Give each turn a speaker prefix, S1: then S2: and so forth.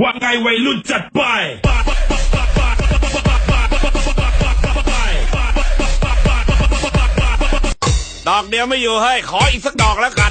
S1: ว่าไงวัยรุ่นจัดไป
S2: ดอกเดียวไม่อยู่ให้ขออีกสักดอกแล้วกัน